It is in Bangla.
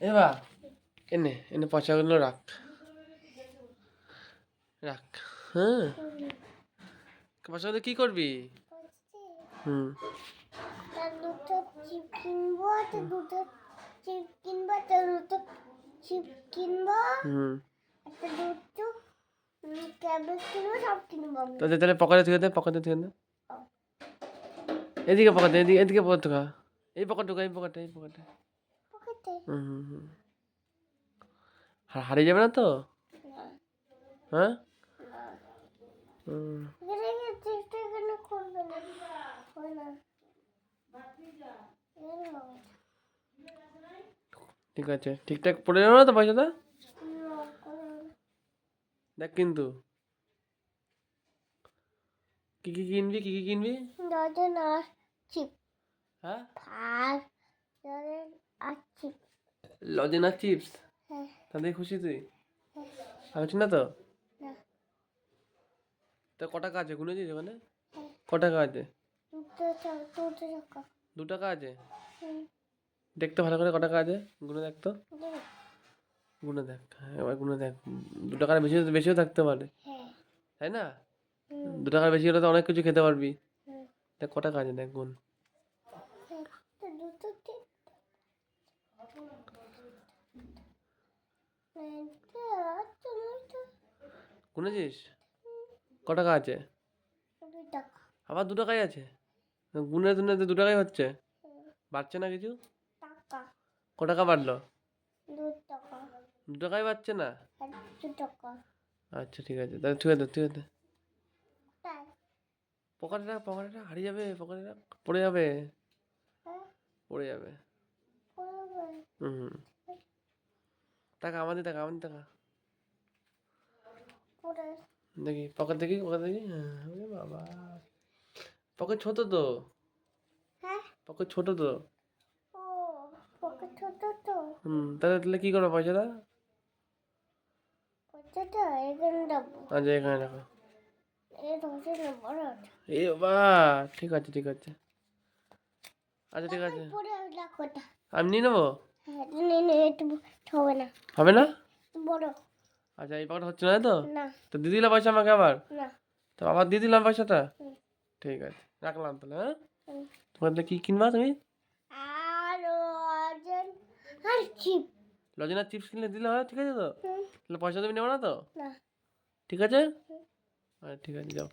এবার এনে এনে পয়সাগুলো রাখ। রাখ হ্যাঁ। পয়সাগুলো কি করবি? হুম। দুটো চিপ কিনবো তো দুটো চিপ কিনবো তো দুটো চিপ কিনবো। হুম। একটা দুটো ক্যাবেজ কিনবো সব কিনবো তাহলে তাহলে পকেটে থেকে দে পকেটে থেকে দে। এদিকে পকেটে এদিকে এদিকে পকেট ঢোকা এই পকেট ঢোকা এই পকেটে এই পকেটে পকেটে হুম হুম হুম হা- হারিয়ে যাবে না তো? হ্যাঁ। ঠিক আছে। ঠিকঠাক পড়ে যাবে না তো পয়সাটা? দেখ কিন্তু। কি কি কিনবি কি কি কিনবি? ডজন আর চিপ। হ্যাঁ? আর ডজন আর চিপ লজেনা চিপস? হ্যাঁ। তাদের খুশি তুই? হ্যাঁ। আমি না তো? না। তা ক টাকা আছে? গুনেছিস ওখানে হ্যাঁ। ক টাকা আছে? দু টাকা আছে? দেখতে ভালো করে ক টাকা আছে? গুনে দেখ তো। গুনে দেখ। হ্যাঁ, এবার গুনে দেখ। দু টাকার বেশি বেশিও থাকতে পারে। হ্যাঁ। তাই না? দু টাকার বেশি হলে তো অনেক কিছু খেতে পারবি। দেখ ক টাকা আছে দেখ গুন একটা দুটো ঠিক একটা তুমি তো গুনেছিস ক টাকা আছে? আবার দু টাকাই আছে? গুনে গুনে দু টাকাই হচ্ছে? বাড়ছে না কিছু? ক টাকা বাড়লো? দু টাকাই বাড়ছে না? আচ্ছা ঠিক আছে। তাহলে ঠিক আছে ঠিক আছে। পকেটে রাখ পকেটে রাখ। হারিয়ে যাবে, পকেটে রাখ। পড়ে যাবে। পড়ে যাবে। হুম। টাকা আমাদের টাকা আমাদের টাকা। দেখি পকেট দেখি পকেট দেখি। হ্যাঁ বাবা। পকেট ছোট তো। হ্যাঁ। পকেট ছোট তো। পকেট হুম তাহলে তাহলে কী করব পয়সাটা? আচ্ছা এখানে রাখো। এ বাবা ঠিক আছে ঠিক আছে। আচ্ছা ঠিক আছে। আমি নিয়ে নেব? হবে না। হবে না? বড়। আচ্ছা এই পকেট হচ্ছে না তো? না। তো দিয়ে দিলে পয়সা আমাকে আবার? না। তো আবার দিয়ে দিলাম পয়সাটা? ঠিক আছে রাখলাম তাহলে হ্যাঁ? তাহলে কী কিনবা তুমি? আর আর চিপ লজেনার চিপস কিনলে দিলে হয় ঠিক আছে তো? তাহলে পয়সা তুমি নেব না তো? না। ঠিক আছে? আচ্ছা ঠিক আছে যাও।